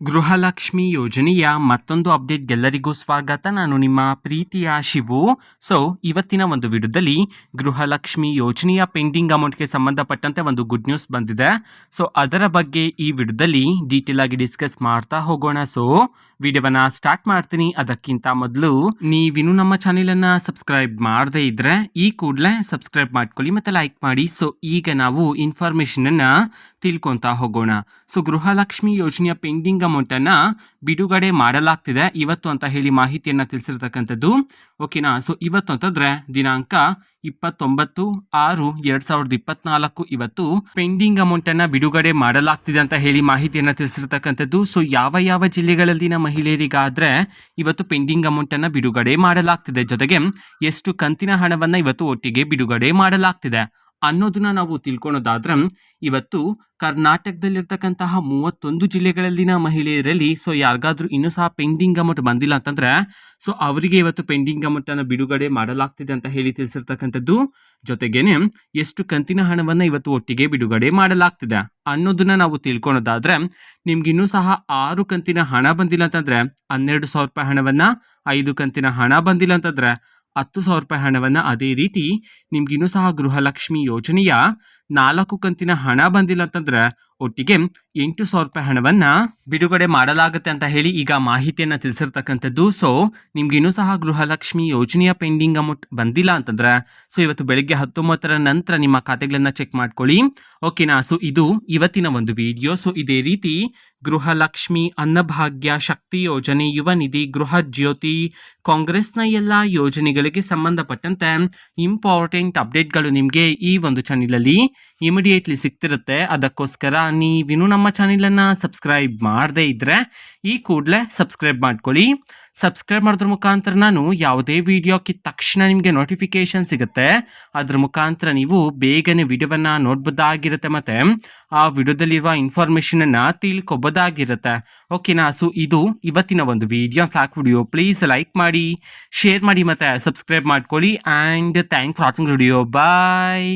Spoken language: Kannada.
ಗೃಹಲಕ್ಷ್ಮಿ ಯೋಜನೆಯ ಮತ್ತೊಂದು ಅಪ್ಡೇಟ್ ಎಲ್ಲರಿಗೂ ಸ್ವಾಗತ. ನಾನು ನಿಮ್ಮ ಪ್ರೀತಿಯ ಶಿವು. ಸೊ ಇವತ್ತಿನ ಒಂದು ವಿಡಿಯೋದಲ್ಲಿ ಗೃಹಲಕ್ಷ್ಮಿ ಯೋಜನೆಯ ಪೆಂಡಿಂಗ್ ಅಮೌಂಟ್ಗೆ ಸಂಬಂಧಪಟ್ಟಂತೆ ಒಂದು ಗುಡ್ ನ್ಯೂಸ್ ಬಂದಿದೆ. ಸೊ ಅದರ ಬಗ್ಗೆ ಈ ವಿಡಿಯೋದಲ್ಲಿ ಡೀಟೇಲ್ ಆಗಿ ಡಿಸ್ಕಸ್ ಮಾಡ್ತಾ ಹೋಗೋಣ. ಸೊ ವಿಡಿಯೋವನ್ನ ಸ್ಟಾರ್ಟ್ ಮಾಡ್ತೀನಿ. ಅದಕ್ಕಿಂತ ಮೊದಲು ನೀವಿನ್ನು ನಮ್ಮ ಚಾನೆಲ್ ಅನ್ನ ಸಬ್ಸ್ಕ್ರೈಬ್ ಮಾಡದೇ ಇದ್ರೆ ಈ ಕೂಡಲೇ ಸಬ್ಸ್ಕ್ರೈಬ್ ಮಾಡ್ಕೊಳ್ಳಿ ಮತ್ತೆ ಲೈಕ್ ಮಾಡಿ. ಸೊ ಈಗ ನಾವು ಇನ್ಫಾರ್ಮೇಷನನ್ನು ತಿಳ್ಕೊತಾ ಹೋಗೋಣ. ಸೊ ಗೃಹಲಕ್ಷ್ಮಿ ಯೋಜನೆಯ ಪೆಂಡಿಂಗ್ ಅಮೌಂಟ್ ಅನ್ನ ಬಿಡುಗಡೆ ಮಾಡಲಾಗ್ತಿದೆ. ಇವತ್ತು ಅಂತ ಹೇಳಿ ಮಾಹಿತಿಯನ್ನು ತಿಳಿಸಿರ್ತಕ್ಕಂಥದ್ದು. ಓಕೆನಾ ಸೊ ಇವತ್ತು ಅಂತಂದ್ರೆ ದಿನಾಂಕ ಇಪ್ಪತ್ತೊಂಬತ್ತು, ಆರು, ಎರಡ್ ಸಾವಿರದ ಇಪ್ಪತ್ನಾಲ್ಕು, ಇವತ್ತು ಪೆಂಡಿಂಗ್ ಅಮೌಂಟನ್ನು ಬಿಡುಗಡೆ ಮಾಡಲಾಗ್ತಿದೆ ಅಂತ ಹೇಳಿ ಮಾಹಿತಿಯನ್ನು ತಿಳಿಸಿರ್ತಕ್ಕಂಥದ್ದು. ಸೊ ಯಾವ ಯಾವ ಜಿಲ್ಲೆಗಳಲ್ಲಿನ ಮಹಿಳೆಯರಿಗಾದರೆ ಇವತ್ತು ಪೆಂಡಿಂಗ್ ಅಮೌಂಟನ್ನು ಬಿಡುಗಡೆ ಮಾಡಲಾಗ್ತಿದೆ. ಜೊತೆಗೆ ಎಷ್ಟು ಕಂತಿನ ಹಣವನ್ನು ಇವತ್ತು ಒಟ್ಟಿಗೆ ಬಿಡುಗಡೆ ಮಾಡಲಾಗ್ತಿದೆ ಅನ್ನೋದನ್ನ ನಾವು ತಿಳ್ಕೊಳೋದಾದ್ರೆ ಇವತ್ತು ಕರ್ನಾಟಕದಲ್ಲಿರ್ತಕ್ಕಂತಹ ಮೂವತ್ತೊಂದು ಜಿಲ್ಲೆಗಳಲ್ಲಿನ ಮಹಿಳೆಯರಲ್ಲಿ ಸೊ ಯಾರಿಗಾದ್ರೂ ಇನ್ನೂ ಸಹ ಪೆಂಡಿಂಗ್ ಅಮೌಂಟ್ ಬಂದಿಲ್ಲ ಅಂತಂದ್ರೆ, ಸೊ ಅವರಿಗೆ ಇವತ್ತು ಪೆಂಡಿಂಗ್ ಅಮೌಂಟ್ ಅನ್ನು ಬಿಡುಗಡೆ ಮಾಡಲಾಗ್ತಿದೆ ಅಂತ ಹೇಳಿ ತಿಳಿಸಿರ್ತಕ್ಕಂಥದ್ದು. ಜೊತೆಗೇನೆ ಎಷ್ಟು ಕಂತಿನ ಹಣವನ್ನ ಇವತ್ತು ಒಟ್ಟಿಗೆ ಬಿಡುಗಡೆ ಮಾಡಲಾಗ್ತಿದೆ ಅನ್ನೋದನ್ನ ನಾವು ತಿಳ್ಕೊಳ್ಳೋದಾದ್ರೆ ನಿಮ್ಗೆ ಇನ್ನೂ ಸಹ ಆರು ಕಂತಿನ ಹಣ ಬಂದಿಲ್ಲ ಅಂತಂದ್ರೆ, ಹನ್ನೆರಡು ಸಾವಿರ ರೂಪಾಯಿ ಹಣವನ್ನ, ಐದು ಕಂತಿನ ಹಣ ಬಂದಿಲ್ಲ ಅಂತಂದ್ರೆ, ಹತ್ತು ಸಾವಿರ ರೂಪಾಯಿ ಹಣವನ್ನು ಅದೇ ರೀತಿ ನಿಮ್ಗಿನ್ನೂ ಸಹ ಗೃಹಲಕ್ಷ್ಮಿ ಯೋಜನೆಯ ನಾಲ್ಕು ಕಂತಿನ ಹಣ ಬಂದಿಲ್ಲ ಅಂತಂದ್ರೆ ಒಟ್ಟಿಗೆ ಎಂಟು ಸಾವಿರ ರೂಪಾಯಿ ಹಣವನ್ನ ಬಿಡುಗಡೆ ಮಾಡಲಾಗುತ್ತೆ ಅಂತ ಹೇಳಿ ಈಗ ಮಾಹಿತಿಯನ್ನ ತಿಳಿಸಿರ್ತಕ್ಕಂಥದ್ದು. ಸೊ ನಿಮ್ಗಿನ್ನೂ ಸಹ ಗೃಹಲಕ್ಷ್ಮಿ ಯೋಜನೆಯ ಪೆಂಡಿಂಗ್ ಅಮೌಂಟ್ ಬಂದಿಲ್ಲ ಅಂತಂದ್ರೆ ಸೊ ಇವತ್ತು ಬೆಳಿಗ್ಗೆ ಹತ್ತೊಂಬತ್ತರ ನಂತರ ನಿಮ್ಮ ಖಾತೆಗಳನ್ನ ಚೆಕ್ ಮಾಡ್ಕೊಳ್ಳಿ. ಓಕೆನಾ ಸೊ ಇದು ಇವತ್ತಿನ ಒಂದು ವಿಡಿಯೋ ಸೊ ಇದೇ ರೀತಿ ಗೃಹಲಕ್ಷ್ಮಿ ಅನ್ನಭಾಗ್ಯ ಶಕ್ತಿ ಯೋಜನೆ, ಯುವ ನಿಧಿ, ಗೃಹ ಜ್ಯೋತಿ, ಕಾಂಗ್ರೆಸ್ನ ಎಲ್ಲ ಯೋಜನೆಗಳಿಗೆ ಸಂಬಂಧಪಟ್ಟಂತೆ ಇಂಪಾರ್ಟೆಂಟ್ ಅಪ್ಡೇಟ್ಗಳು ನಿಮಗೆ ಈ ಒಂದು ಚಾನಲಲ್ಲಿ ಇಮಿಡಿಯೇಟ್ಲಿ ಸಿಗ್ತಿರುತ್ತೆ. ಅದಕ್ಕೋಸ್ಕರ ನೀವಿನ್ನು ನಮ್ಮ ಚಾನೆಲನ್ನು ಸಬ್ಸ್ಕ್ರೈಬ್ ಮಾಡದೇ ಇದ್ದರೆ ಈ ಕೂಡಲೇ ಸಬ್ಸ್ಕ್ರೈಬ್ ಮಾಡ್ಕೊಳ್ಳಿ. ಸಬ್ಸ್ಕ್ರೈಬ್ ಮಾಡಿದ್ರ ಮುಖಾಂತರ ನಾನು ಯಾವುದೇ ವಿಡಿಯೋಕ್ಕೆ ತಕ್ಷಣ ನಿಮಗೆ ನೋಟಿಫಿಕೇಶನ್ ಸಿಗುತ್ತೆ. ಅದ್ರ ಮುಖಾಂತರ ನೀವು ಬೇಗನೆ ವಿಡಿಯೋವನ್ನು ನೋಡ್ಬೋದಾಗಿರುತ್ತೆ ಮತ್ತು ಆ ವಿಡಿಯೋದಲ್ಲಿರುವ ಇನ್ಫಾರ್ಮೇಷನನ್ನು ತಿಳ್ಕೊಬೋದಾಗಿರುತ್ತೆ. ಓಕೆನಾ ಸೊ ಇದು ಇವತ್ತಿನ ಒಂದು video vlog video please like ಮಾಡಿ ಶೇರ್ ಮಾಡಿ ಮತ್ತು ಸಬ್ಸ್ಕ್ರೈಬ್ ಮಾಡ್ಕೊಳ್ಳಿ. And thank for watching video bye